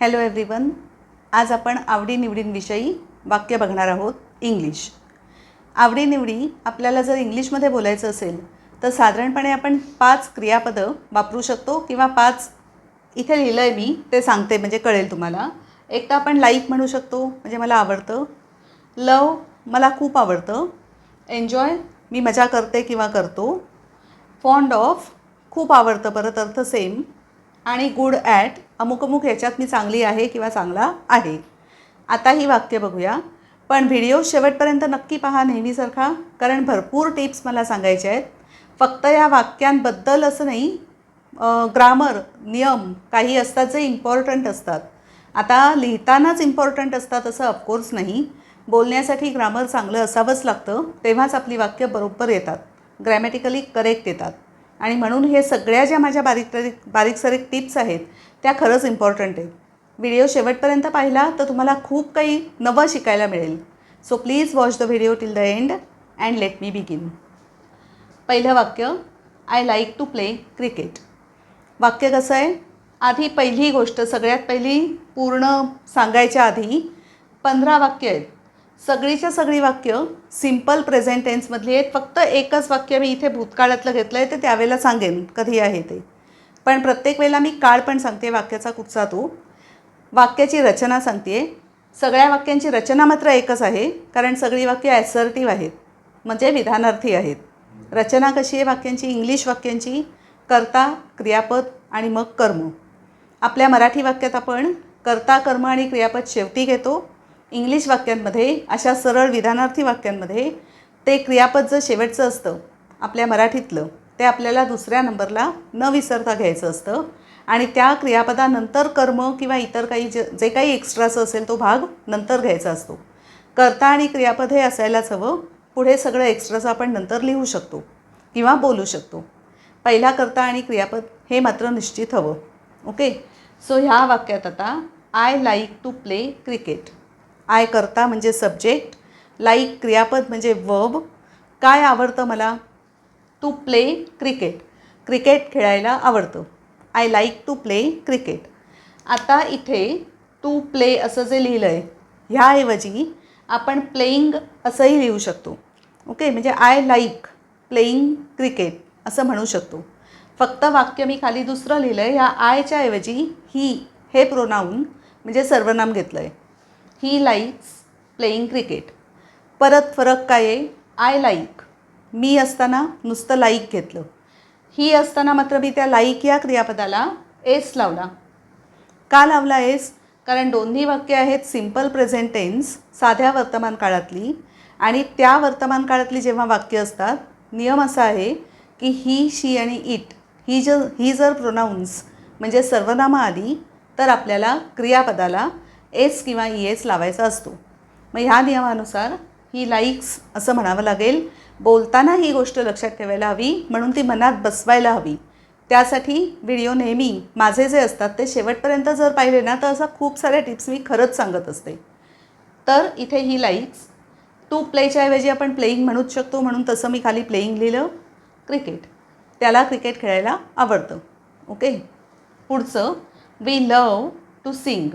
Hello everyone आज आपण आवडीनिवडींविषयी वाक्य बघणार आहोत इंग्लिश आवडीनिवडी आपल्याला जर इंग्लिशमध्ये बोलायचं असेल तर साधारणपणे आपण पाच क्रियापदं वापरू शकतो किंवा पाच इथे लिहिलं आहे मी ते सांगते म्हणजे कळेल तुम्हाला. एक तर आपण लाईक म्हणू शकतो म्हणजे मला आवडतं. लव मला खूप आवडतं. एन्जॉय मी मजा करते किंवा करतो. फॉन्ड ऑफ खूप आवडतं परत अर्थ सेम आणि गुड ॲट अमुक अमुक ह्याच्यात मी चांगली आहे किंवा चांगला आहे. आता ही वाक्य बघूया. पण व्हिडिओ शेवटपर्यंत नक्की पहा नेहमीसारखा कारण भरपूर टिप्स मला सांगायचे आहेत. फक्त या वाक्यांबद्दल असं नाही ग्रामर नियम काही असतात जे इम्पॉर्टंट असतात. आता लिहितानाच इम्पॉर्टंट असतात असं ऑफकोर्स नाही. बोलण्यासाठी ग्रामर चांगलं असावंच लागतं तेव्हाच आपली वाक्य बरोबर येतात. ग्रॅमॅटिकली करेक्ट येतात. आणि म्हणून हे सगळ्या ज्या माझ्या बारीक बारीक बारीक सारीक टिप्स आहेत त्या खरंच इम्पॉर्टंट आहेत. व्हिडिओ शेवटपर्यंत पाहिला तर तुम्हाला खूप काही नवं शिकायला मिळेल. So please watch the video till the end and let me begin पहिलं वाक्य I like to play cricket वाक्य कसं आहे? आधी पहिली गोष्ट सगळ्यात पहिली पूर्ण सांगायच्या आधी पंधरा वाक्य आहेत. सगळीच्या सगळी वाक्य सिंपल प्रेझेंट टेन्समधली आहेत. फक्त एकच वाक्य मी इथे भूतकाळातलं घेतलं आहे ते त्यावेळेला सांगेन कधी आहे ते. पण प्रत्येक वेळेला मी काळ पण सांगते वाक्याचा कुठचा तो. वाक्याची रचना सांगते. सगळ्या वाक्यांची रचना मात्र एकच आहे कारण सगळी वाक्य ॲसर्टिव्ह आहेत म्हणजे विधानार्थी आहेत. रचना कशी आहे वाक्यांची? इंग्लिश वाक्यांची. कर्ता क्रियापद आणि मग कर्म. आपल्या मराठी वाक्यात आपण कर्ता कर्म आणि क्रियापद शेवटी घेतो. इंग्लिश वाक्यांमध्ये अशा सरळ विधानार्थी वाक्यांमध्ये ते क्रियापद जर शेवटचं असतं आपल्या मराठीतलं ते आपल्याला दुसऱ्या नंबरला न विसरता घ्यायचं असतं. आणि त्या क्रियापदानंतर कर्म किंवा इतर काही जे जे काही एक्स्ट्राचं असेल तो भाग नंतर घ्यायचा असतो. कर्ता आणि क्रियापद हे असायलाच हवं. पुढे सगळं एक्स्ट्राचं आपण नंतर लिहू शकतो किंवा बोलू शकतो. पहिला कर्ता आणि क्रियापद हे मात्र निश्चित हवं. ओके? सो ह्या वाक्यात आता I like to play cricket I करता म्हणजे सब्जेक्ट लाईक क्रियापद म्हणजे वर्ब काय आवडतं मला? टू प्ले क्रिकेट क्रिकेट खेळायला आवडतं. I like to play cricket आता इथे टू प्ले असं जे लिहिलं आहे ह्याऐवजी आपण प्लेईंग असंही लिहू शकतो. ओके म्हणजे आय लाईक प्लेईंग क्रिकेट असं म्हणू शकतो. फक्त वाक्य मी खाली दुसरं लिहिलं आहे ह्या आयच्या ऐवजी ही हे प्रोनाऊन म्हणजे सर्वनाम घेतलं आहे ही लाईक्स प्लेईंग क्रिकेट परत फरक काय आहे? आय लाईक मी असताना नुसतं लाईक घेतलं. ही असताना मात्र मी त्या लाईक या क्रियापदाला एस लावला. का लावला एस कारण दोन्ही वाक्य आहेत सिंपल प्रेझेंट टेन्स साध्या वर्तमान काळातली. आणि त्या वर्तमान काळातली जेव्हा वाक्य असतात नियम असा आहे की ही शी आणि इट ही ज ही जर प्रोनाऊन्स म्हणजे सर्वनामं आली तर आपल्याला क्रियापदाला एस किंवा ई एस लावायचा असतो. मग ह्या नियमानुसार ही लाईक्स असं म्हणावं लागेल. बोलताना ही गोष्ट लक्षात ठेवायला हवी म्हणून ती मनात बसवायला हवी. त्यासाठी व्हिडिओ नेहमी माझे जे असतात ते शेवटपर्यंत जर पाहिले ना तर असा खूप साऱ्या टिप्स मी खरंच सांगत असते. तर इथे ही लाईक्स टू प्लेच्या ऐवजी आपण प्लेईंग म्हणूच शकतो म्हणून तसं मी खाली प्लेईंग लिहिलं. क्रिकेट त्याला क्रिकेट खेळायला आवडतं. ओके पुढचं we love to sing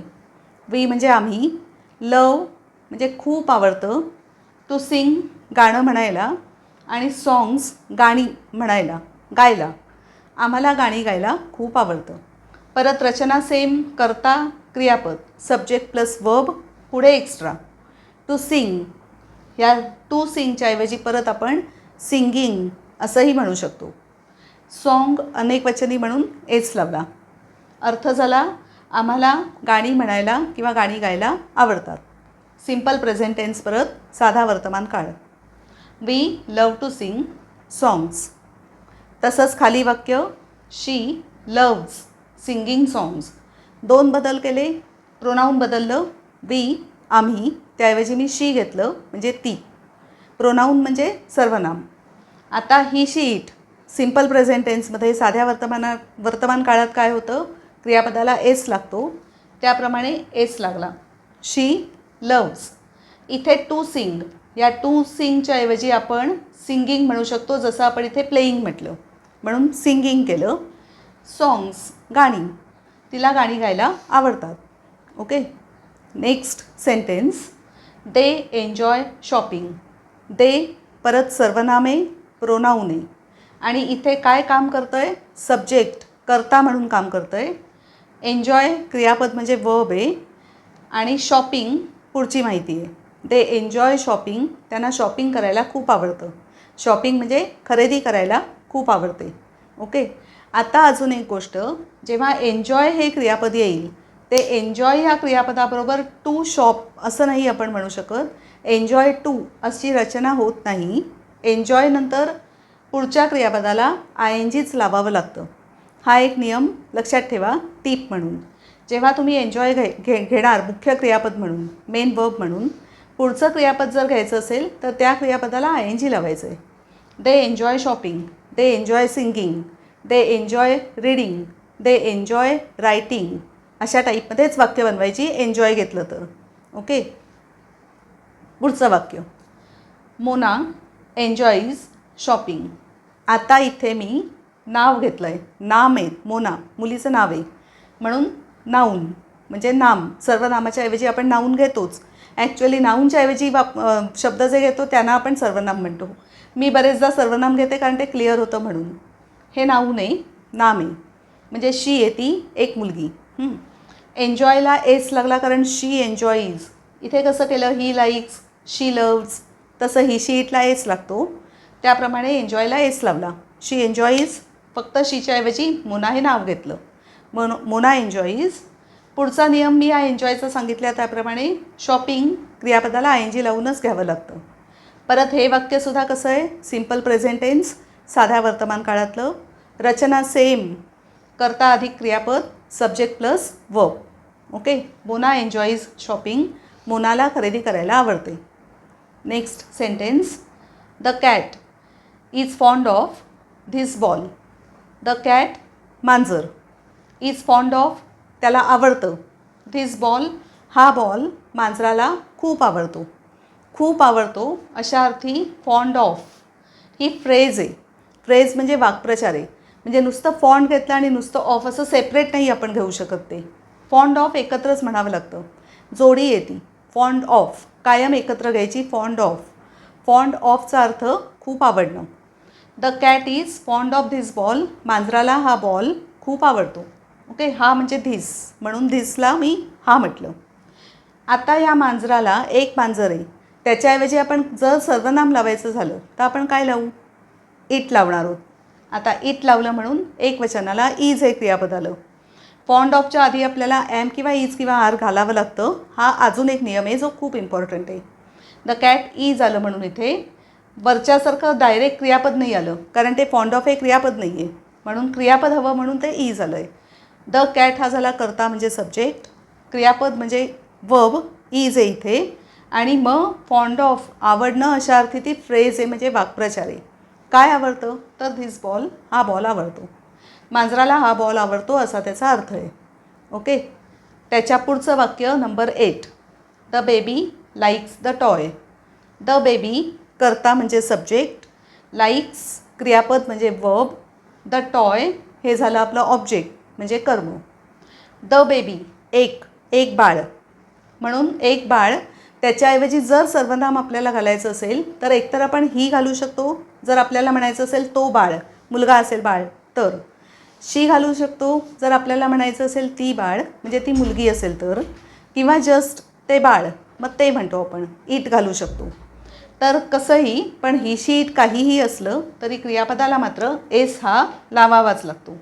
we म्हणजे आम्ही लव म्हणजे खूप आवडतं टू सिंग गाणं म्हणायला आणि सॉंग्स गाणी म्हणायला गायला. आम्हाला गाणी गायला खूप आवडतं. परत रचना सेम करता क्रियापद सब्जेक्ट प्लस वर्ब पुढे एक्स्ट्रा. टू सिंग ह्या टू सिंगच्या ऐवजी परत आपण सिंगिंग असंही म्हणू शकतो. सॉन्ग अनेक वचनी म्हणून एच लावला. अर्थ झाला आम्हाला गाणी म्हणायला किंवा गाणी गायला आवडतात. सिंपल प्रेझेंट टेन्स परत साधा वर्तमान काळ. We love to sing songs तसंच खाली वाक्य शी लव्ज सिंगिंग सॉन्ग्स दोन बदल केले प्रोनाऊन बदललं वी आम्ही त्याऐवजी मी शी घेतलं म्हणजे ती. प्रोनाऊन म्हणजे सर्वनाम. आता he she it simple present टेन्समध्ये साध्या वर्तमाना वर्तमान काळात काय होतं? क्रियापदाला एस लागतो. त्याप्रमाणे एस लागला. शी लव्ज इथे टू सिंग या टू सिंगच्या ऐवजी आपण सिंगिंग म्हणू शकतो जसं आपण इथे प्लेईंग म्हटलं. म्हणून सिंगिंग केलं. सॉंग्स गाणी. तिला गाणी गायला आवडतात. Okay next sentence they enjoy shopping they परत सर्वनामे प्रोनाऊने आणि इथे काय काम करतं आहे सब्जेक्ट करता म्हणून काम करतं आहे एन्जॉय क्रियापद म्हणजे वर्ब आहे. आणि शॉपिंग पुढची माहिती आहे. ते एन्जॉय शॉपिंग त्यांना शॉपिंग करायला खूप आवडतं. शॉपिंग म्हणजे खरेदी करायला खूप आवडते. ओके आता अजून एक गोष्ट. जेव्हा एन्जॉय हे क्रियापद येईल ते एन्जॉय या क्रियापदाबरोबर टू शॉप असं नाही आपण म्हणू शकत. एन्जॉय टू अशी रचना होत नाही. एन्जॉय नंतर पुढच्या क्रियापदाला आय एन जीच लावावं लागतं. हा एक नियम लक्षात ठेवा टीप म्हणून. जेव्हा तुम्ही एन्जॉय घे घे घेणार मुख्य क्रियापद म्हणून मेन वर्ब म्हणून पुढचं क्रियापद जर घ्यायचं असेल तर त्या क्रियापदाला आय एन जी लावायचं आहे they enjoy shopping they enjoy singing they enjoy reading they enjoy writing अशा टाईपमध्येच वाक्य बनवायची एन्जॉय घेतलं तर. ओके पुढचं वाक्य. मोना एन्जॉईज शॉपिंग आता इथे मी नाव घेतलं आहे नाम आहे मोना. मुलीचं नाव आहे. म्हणून नाऊन म्हणजे नाम. सर्वनामाच्या ऐवजी आपण नाऊन घेतोच. ॲक्च्युली नाऊनच्या ऐवजी वाप शब्द जे घेतो त्यांना आपण सर्वनाम म्हणतो. मी बरेचदा सर्वनाम घेते कारण ते क्लिअर होतं म्हणून. हे नाऊन आहे नाम आहे. म्हणजे शी आहे ती एक मुलगी. एन्जॉयला एस लागला कारण शी एन्जॉईज इथे कसं केलं? ही लाईक्स शी लव्ज तसं ही शी इटला एस लागतो. त्याप्रमाणे एन्जॉयला एस लावला. शी एन्जॉईज फक्त शीच्याऐवजी मुना हे नाव घेतलं. मोनो मुना एन्जॉईज पुढचा नियम मी या एन्जॉयचा सांगितल्या त्याप्रमाणे शॉपिंग क्रियापदाला आय एन जी लावूनच घ्यावं लागतं. परत हे वाक्यसुद्धा कसं आहे? सिंपल प्रेझेंटेन्स साध्या वर्तमान काळातलं. रचना सेम करता अधिक क्रियापद subject plus verb okay Mona enjoys shopping मोनाला खरेदी करायला आवडते. Next sentence the cat is fond of this ball the cat मांजर इज फॉन्ड ऑफ त्याला आवडतं. धिस बॉल हा बॉल मांजराला खूप आवडतो. खूप आवडतो अशा अर्थी फॉन्ड ऑफ ही फ्रेज आहे. फ्रेज म्हणजे वाक्प्रचार आहे. म्हणजे नुसतं फॉन्ड घेतलं आणि नुसतं ऑफ असं सेपरेट नाही आपण घेऊ शकत ते. फॉन्ड ऑफ एकत्रच म्हणावं लागतं. जोडी येते. फॉन्ड ऑफ कायम एकत्र घ्यायची फॉन्ड ऑफ फॉन्ड ऑफचा अर्थ खूप आवडणं. The cat is fond of this ball मांजराला हा बॉल खूप आवडतो. ओके हा म्हणजे धिस म्हणून धिसला मी हा म्हटलं. आता या मांजराला एक मांजर आहे. त्याच्याऐवजी आपण जर सर्वनाम लावायचं झालं तर आपण काय लावू? इट लावणार आहोत. आता इट लावलं म्हणून एक वचनाला इज हे क्रियापद आलं. पॉन्ड ऑफच्या आधी आपल्याला एम किंवा इज किंवा आर घालावं लागतं. हा अजून एक नियम आहे जो खूप इम्पॉर्टंट आहे. द कॅट इज आलं म्हणून इथे वरच्यासारखं डायरेक्ट क्रियापद नाही आलं. कारण ते फॉन्ड ऑफ हे क्रियापद नाही आहे म्हणून क्रियापद हवं म्हणून ते ई आलं आहे द कॅट हा झाला करता म्हणजे सब्जेक्ट क्रियापद म्हणजे वब इज आहे इथे. आणि मग फॉन्ड ऑफ आवडणं अशा अर्थी ती फ्रेज आहे म्हणजे वाक्प्रचार आहे. काय आवडतं? तर धिस बॉल हा बॉल आवडतो. मांजराला हा बॉल आवडतो असा त्याचा अर्थ आहे. ओके त्याच्या पुढचं वाक्य number eight the baby likes the toy the baby कर्ता म्हणजे सब्जेक्ट लाईक्स क्रियापद म्हणजे वर्ब द टॉय हे झालं आपलं ऑब्जेक्ट म्हणजे कर्म. द बेबी एक एक बाळ. म्हणून एक बाळ त्याच्याऐवजी जर सर्वनाम आपल्याला घालायचं असेल तर एकतर आपण ही घालू शकतो. जर आपल्याला म्हणायचं असेल तो बाळ मुलगा असेल बाळ तर. शी घालू शकतो. जर आपल्याला म्हणायचं असेल ती बाळ म्हणजे ती मुलगी असेल तर. किंवा जस्ट ते बाळ मग ते म्हणतो आपण इट घालू शकतो. तर कसंही पण ही शीट काहीही असलं तरी क्रियापदाला मात्र एस हा लावावाच लागतो.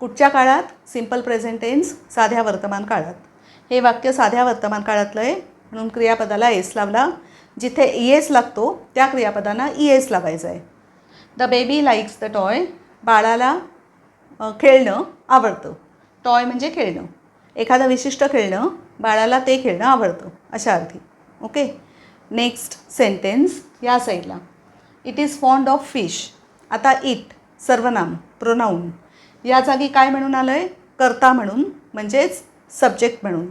कुठच्या काळात? सिंपल प्रेझेंट टेन्स साध्या वर्तमान काळात. हे वाक्य साध्या वर्तमान काळातलं आहे म्हणून क्रियापदाला एस लावला. जिथे ई एस लागतो त्या क्रियापदांना ई एस लावायचं आहे. The baby likes the toy बाळाला खेळणं आवडतं. टॉय म्हणजे खेळणं. एखादं विशिष्ट खेळणं बाळाला ते खेळणं आवडतं. अशा अर्थी. ओके? नेक्स्ट सेंटेन्स या साईडला it is fond of fish आता इट सर्वनाम प्रोनाऊन या जागी काय म्हणून आलं आहे करता म्हणून म्हणजेच सब्जेक्ट म्हणून.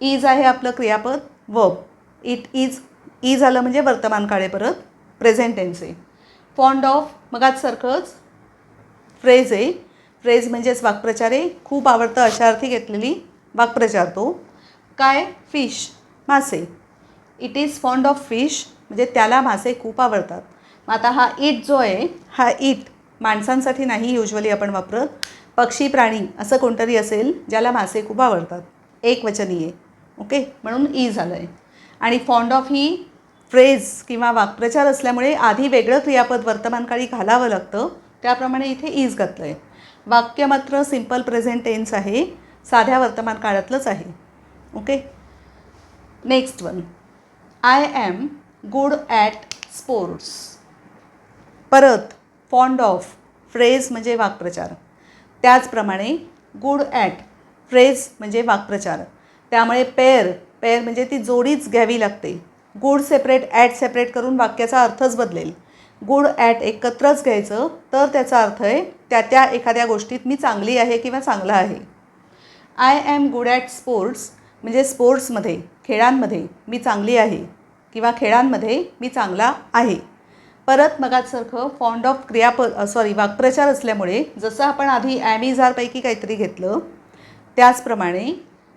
इज आहे आपलं क्रियापद वर्ब इट इज इज आलं म्हणजे वर्तमान काळे परत प्रेझेंट आहे फॉन्ड ऑफ मगाचसारखंच फ्रेज आहे. फ्रेज म्हणजेच वाक्प्रचार. आहे खूप आवडतं अशा अर्थी घेतलेली वाक्प्रचार तो. काय? फिश मासे. It is fond of fish म्हणजे त्याला मासे खूप आवडतात. मग आता हा इट जो आहे हा इट माणसांसाठी नाही युजली आपण वापरत. पक्षी प्राणी असं कोणतरी असेल ज्याला मासे खूप आवडतात. एक वचनीय ओके म्हणून ई झालं आहे आणि फॉन्ड ऑफ ही फ्रेज किंवा वाक्प्रचार असल्यामुळे आधी वेगळं क्रियापद वर्तमानकाळी घालावं लागतं. त्याप्रमाणे इथे ईज घातलं आहे वाक्य मात्र सिंपल प्रेझेंट टेन्स आहे. साध्या वर्तमान काळातलंच आहे. Okay next one I am good at sports. परत फॉन्ड ऑफ फ्रेज म्हणजे वाक्प्रचार. त्याचप्रमाणे गुड ॲट फ्रेज म्हणजे वाक्प्रचार. त्यामुळे पेअर पेअर म्हणजे ती जोडीच घ्यावी लागते. गुड सेपरेट ॲट सेपरेट करून वाक्याचा अर्थच बदलेल. गुड ॲट एकत्रच घ्यायचं तर त्याचा अर्थ आहे त्या त्या एखाद्या गोष्टीत मी चांगली आहे किंवा चांगला आहे. I am good at sports म्हणजे स्पोर्ट्समध्ये खेळांमध्ये मी चांगली आहे किंवा खेळांमध्ये मी चांगला आहे. परत मगासारखं फॉन्ड ऑफ क्रियापद सॉरी वाक्प्रचार असल्यामुळे जसं आपण आधी ॲमिझारपैकी काहीतरी घेतलं त्याचप्रमाणे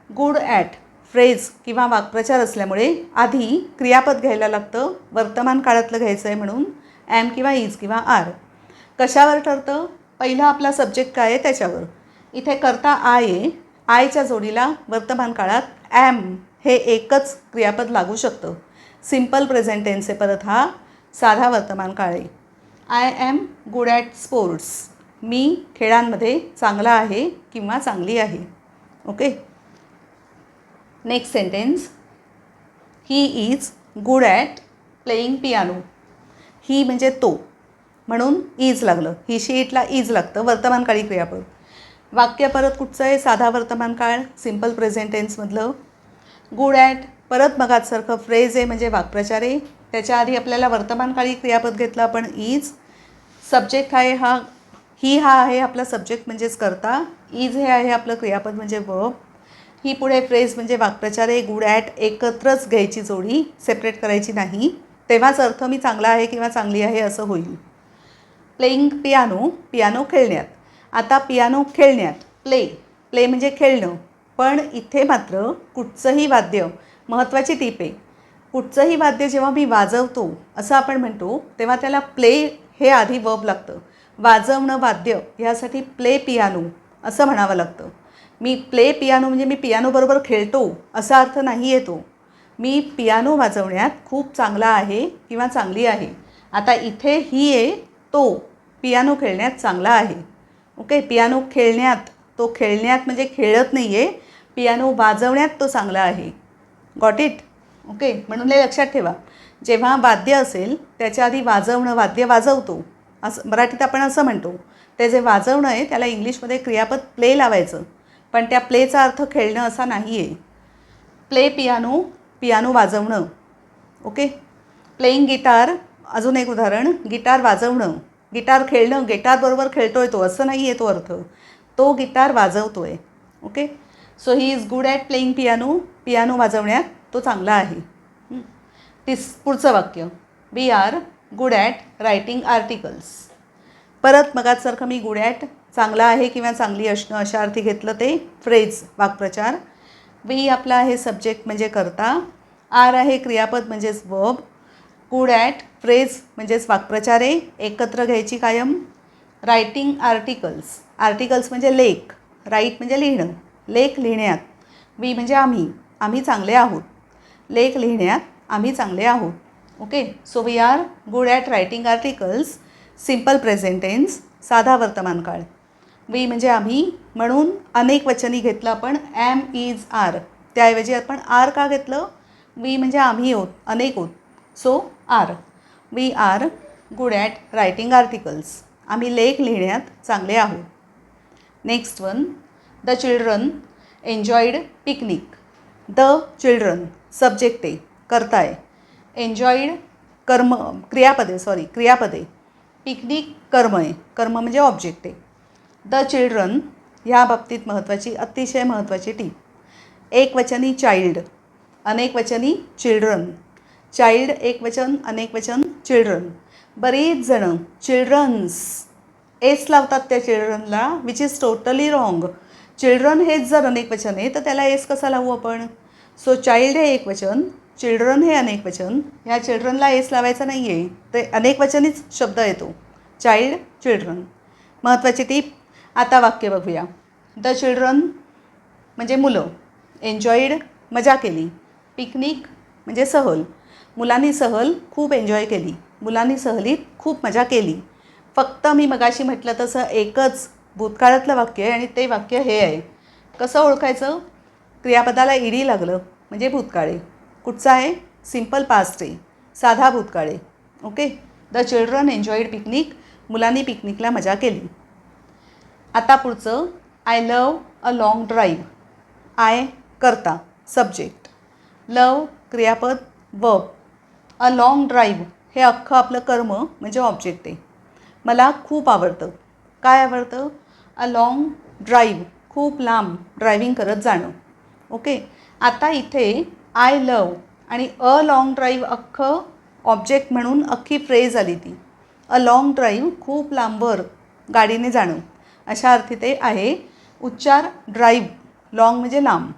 गुड ॲट फ्रेज किंवा वाक्प्रचार असल्यामुळे आधी क्रियापद घ्यायला लागतं वर्तमान काळातलं घ्यायचं आहे म्हणून ॲम किंवा इज किंवा आर. कशावर ठरतं? पहिला आपला सब्जेक्ट काय आहे? त्याच्यावर. इथे करता आय आहे आयच्या जोडीला वर्तमान काळात ॲम हे एकच क्रियापद लागू शकतं. सिंपल प्रेझेंट टेन्सचे परत हा साधा वर्तमान काळ. आहे I am good at sports मी खेळांमध्ये चांगला आहे किंवा चांगली आहे. Okay next sentence he is good at playing piano he म्हणजे तो. म्हणून इज लागलं. ही शीटला इज लागतं. वर्तमानकाळी क्रियापद. वाक्य परत कुठचं आहे साधा वर्तमान काळ सिंपल प्रेझेंट टेन्समधलं गुड ॲट परत मगातसारखं फ्रेज आहे म्हणजे वाक्प्रचार आहे त्याच्या आधी आपल्याला वर्तमानकाळी क्रियापद घेतलं आपण इज सब्जेक्ट आहे हा ही हा आहे आपला सब्जेक्ट म्हणजेच करता. इज हे आहे आपलं क्रियापद म्हणजे वर्ब ही पुढे फ्रेज म्हणजे वाक्प्रचार आहे. गुड ॲट एकत्रच घ्यायची जोडी सेपरेट करायची नाही. तेव्हाच अर्थ मी चांगला आहे किंवा चांगली आहे असं होईल. प्लेईंग पियानो पियानो खेळण्यात. आता पियानो खेळण्यात. प्ले प्ले म्हणजे खेळणं. पण इथे मात्र कुठचंही वाद्य महत्त्वाची टीप आहे. कुठचंही वाद्य जेव्हा मी वाजवतो असं आपण म्हणतो तेव्हा त्याला प्ले हे आधी वर्ब लागतं. वाजवणं वाद्य ह्यासाठी प्ले पियानो असं म्हणावं लागतं. मी प्ले पियानो म्हणजे मी पियानोबरोबर खेळतो असा अर्थ नाही येतो. मी पियानो वाजवण्यात खूप चांगला आहे किंवा चांगली आहे. आता इथे ही आहे तो. पियानो खेळण्यात चांगला आहे. ओके पियानो खेळण्यात तो खेळण्यात म्हणजे खेळत नाही आहे पियानो वाजवण्यात तो चांगला आहे. गॉट इट ओके म्हणून हे लक्षात ठेवा. जेव्हा वाद्य असेल त्याच्या आधी वाजवणं वाद्य वाजवतो. असं मराठीत आपण असं म्हणतो. ते जे वाजवणं आहे त्याला इंग्लिशमध्ये क्रियापद प्ले लावायचं. पण त्या प्लेचा अर्थ खेळणं असा नाही आहे प्ले पियानो पियानो वाजवणं. ओके? प्लेईंग गिटार अजून एक उदाहरण गिटार वाजवणं. गिटार खेळणं गिटारबरोबर खेळतो आहे तो असं नाही आहे तो अर्थ. तो गिटार वाजवतो आहे okay? So he is good at playing piano piano वाजवण्यात तो चांगला आहे. तिस पुढचं वाक्य. We are good at writing articles परत मगाचसारखं मी गुड ॲट चांगला आहे किंवा चांगली असणं अशा अर्थी घेतलं ते फ्रेज वाक्प्रचार. वी आपला आहे सब्जेक्ट म्हणजे करता. आर आहे क्रियापद म्हणजेच वर्ब गुड ॲट फ्रेज म्हणजेच वाक्प्रचारे एकत्र घ्यायची कायम. रायटिंग आर्टिकल्स आर्टिकल्स म्हणजे लेख. राईट म्हणजे लिहिणं. लेख लिहिण्यात. वी म्हणजे आम्ही. आम्ही चांगले आहोत. लेख लिहिण्यात आम्ही चांगले आहोत. Okay so we are good at writing articles simple present tense साधा वर्तमान काळ. वी म्हणजे आम्ही. म्हणून अनेक वचनी घेतलं आपण. ॲम इज आर त्याऐवजी आपण आर का घेतलं? वी म्हणजे आम्ही होत. अनेक होत. So are. We are. Good at writing articles. आम्ही लेख लिहिण्यात चांगले आहोत. Next one. The children enjoyed picnic. The children subject आहे करताय. एन्जॉईड कर्म क्रियापदे सॉरी क्रियापदे. पिकनिक कर्म आहे कर्म म्हणजे ऑब्जेक्ट. आहे द चिल्ड्रन ह्या बाबतीत महत्त्वाची अतिशय महत्त्वाची टीप. एक वचनी चाइल्ड. अनेक वचनी चिल्ड्रन. चाइल्ड एक वचन अनेक वचन चिल्ड्रन बरीच जणं चिल्ड्रन्स एस लावतात त्या चिल्ड्रनला which is totally wrong children हेच जर अनेक वचन आहे तर त्याला एस कसा लावू आपण? सो चाइल्ड हे एक वचन चिल्ड्रन हे अनेक वचन. ह्या चिल्ड्रनला एस लावायचा नाही आहे ते अनेक वचनीच शब्द येतो. चाइल्ड चिल्ड्रन महत्त्वाची टीप आता वाक्य बघूया. द चिल्ड्रन म्हणजे मुलं. एन्जॉईड मजा केली. पिकनिक म्हणजे सहल. मुलांनी सहल खूप एन्जॉय केली. मुलांनी सहलीत खूप मजा केली. फक्त मी मगाशी म्हटलं तसं एकच भूतकाळातलं वाक्य आहे आणि ते वाक्य हे आहे. कसं ओळखायचं? क्रियापदाला ईडी लागलं म्हणजे भूतकाळे. कुठचं आहे? सिंपल पास्ट आहे. साधा भूतकाळे. Okay? The children enjoyed picnic मुलांनी पिकनिकला मजा केली. आता पुढचं I love a long drive I करता. सब्जेक्ट लव क्रियापद व अ लाँग ड्राईव्ह हे अख्खं आपलं कर्म म्हणजे ऑब्जेक्ट आहे. मला खूप आवडतं. काय आवडतं? अ लाँग ड्राईव्ह खूप लांब ड्रायव्हिंग करत जाणं. ओके आता इथे आय लव आणि अ लाँग ड्राईव्ह अख्खं ऑब्जेक्ट म्हणून अख्खी फ्रेज आली ती. अ लाँग ड्राईव्ह खूप लांबवर गाडीने जाणं. अशा अर्थी ते आहे उच्चार ड्राईव्ह लाँग म्हणजे लांब.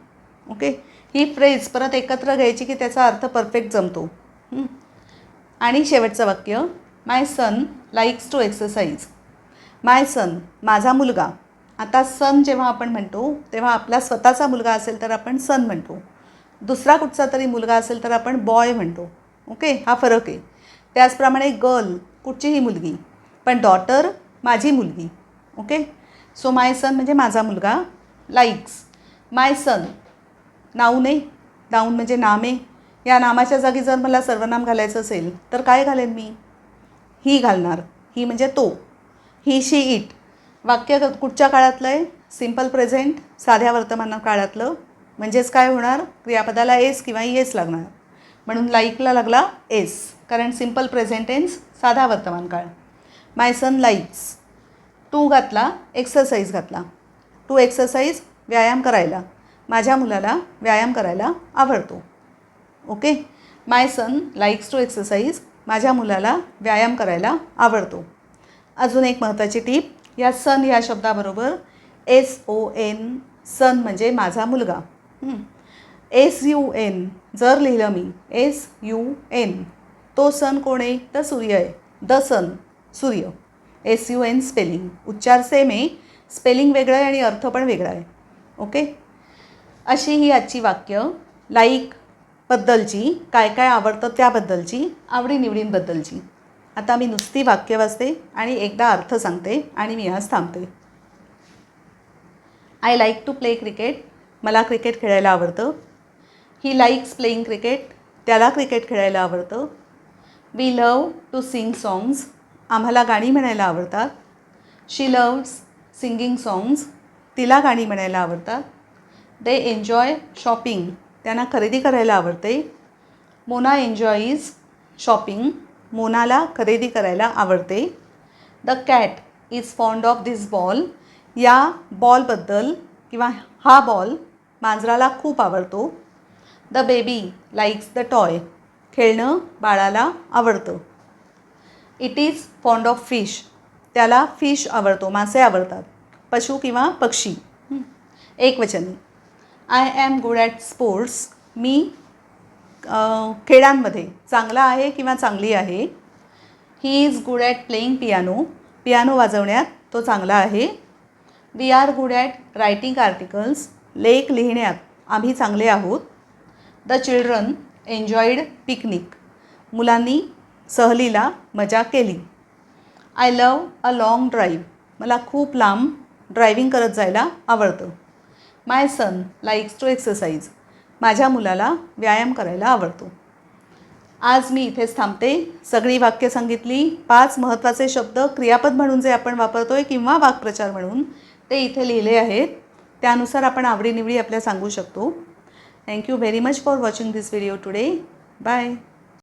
ओके ही फ्रेज परत एकत्र घ्यायची की त्याचा अर्थ परफेक्ट जमतो. आणि शेवटचं वाक्य my son likes to exercise my son माझा मुलगा. आता सन जेव्हा आपण म्हणतो तेव्हा आपला स्वतःचा मुलगा असेल तर आपण सन म्हणतो. दुसरा कुठचा तरी मुलगा असेल तर आपण बॉय म्हणतो. ओके हा फरक आहे. त्याचप्रमाणे गर्ल कुठचीही मुलगी पण डॉटर माझी मुलगी. ओके सो माय सन म्हणजे माझा मुलगा लाईक्स माय सन नाऊने आहे नाऊन म्हणजे नामे. या नामाच्या जागी जर मला सर्वनाम घालायचं असेल तर काय घालेन मी? ही घालणार. ही म्हणजे तो. He she it. वाक्य कुठच्या काळातलं आहे? सिंपल प्रेझेंट साध्या वर्तमान काळातलं. म्हणजेच काय होणार? क्रियापदाला एस किंवा एस लागणार. म्हणून लाईकला लागला एस. कारण सिंपल प्रेझेंट टेन्स साधा वर्तमान काळ. My son likes. टू घातला एक्सरसाइज घातला. टू एक्सरसाइज व्यायाम करायला. माझ्या मुलाला व्यायाम करायला आवडतो. Okay? My son likes to exercise माझ्या मुलाला व्यायाम करायला आवडतो. अजून एक महत्त्वाची टीप या सन या शब्दाबरोबर एस ओ एन सन म्हणजे माझा मुलगा. एस यू एन जर लिहिलं मी एस यू एन तो सन कोण आहे? तर सूर्य आहे. द सन सूर्य. एस यू एन स्पेलिंग उच्चार सेम आहे. स्पेलिंग वेगळं आहे आणि अर्थ पण वेगळा आहे. ओके? अशी ही आजची वाक्य लाईक बद्दलची काय काय आवडतं त्याबद्दलची आवडीनिवडींबद्दलची. आता मी नुसती वाक्य वाचते आणि एकदा अर्थ सांगते आणि मी आज थांबते. I like to play cricket मला क्रिकेट खेळायला आवडतं. ही लाईक्स प्लेईंग क्रिकेट त्याला क्रिकेट खेळायला आवडतं. We love to sing songs आम्हाला गाणी म्हणायला आवडतात. शी लव्स सिंगिंग सॉंग्स तिला गाणी म्हणायला आवडतात. दे एन्जॉय शॉपिंग त्यांना खरेदी करायला आवडते. मोना एन्जॉईज शॉपिंग मोनाला खरेदी करायला आवडते. The cat is fond of this ball या बॉलबद्दल किंवा हा बॉल मांजराला खूप आवडतो. The baby likes the toy खेळणं बाळाला आवडतं. It is fond of fish त्याला फिश आवडतो. मासे आवडतात. पशु किंवा पक्षी. हं. एकवचनी I am good at sports मी खेळांमध्ये चांगला आहे किंवा चांगली आहे. He is good at playing piano piano वाजवण्यात तो चांगला आहे. We are good at writing articles लेख लिहिण्यात आम्ही चांगले आहोत. द चिल्ड्रन एन्जॉईड पिकनिक मुलांनी सहलीला मजा केली. I love a long drive मला खूप लांब ड्रायव्हिंग करत जायला आवडतं. My son likes to exercise माझ्या मुलाला व्यायाम करायला आवडतो. आज मी इथेच थांबते. सगळी वाक्य सांगितली. पाच महत्त्वाचे शब्द क्रियापद म्हणून जे आपण वापरतो आहे किंवा वाक्प्रचार म्हणून ते इथे लिहिले आहेत. त्यानुसार आपण आवडीनिवडी आपल्या सांगू शकतो. Thank you very much for watching this video today bye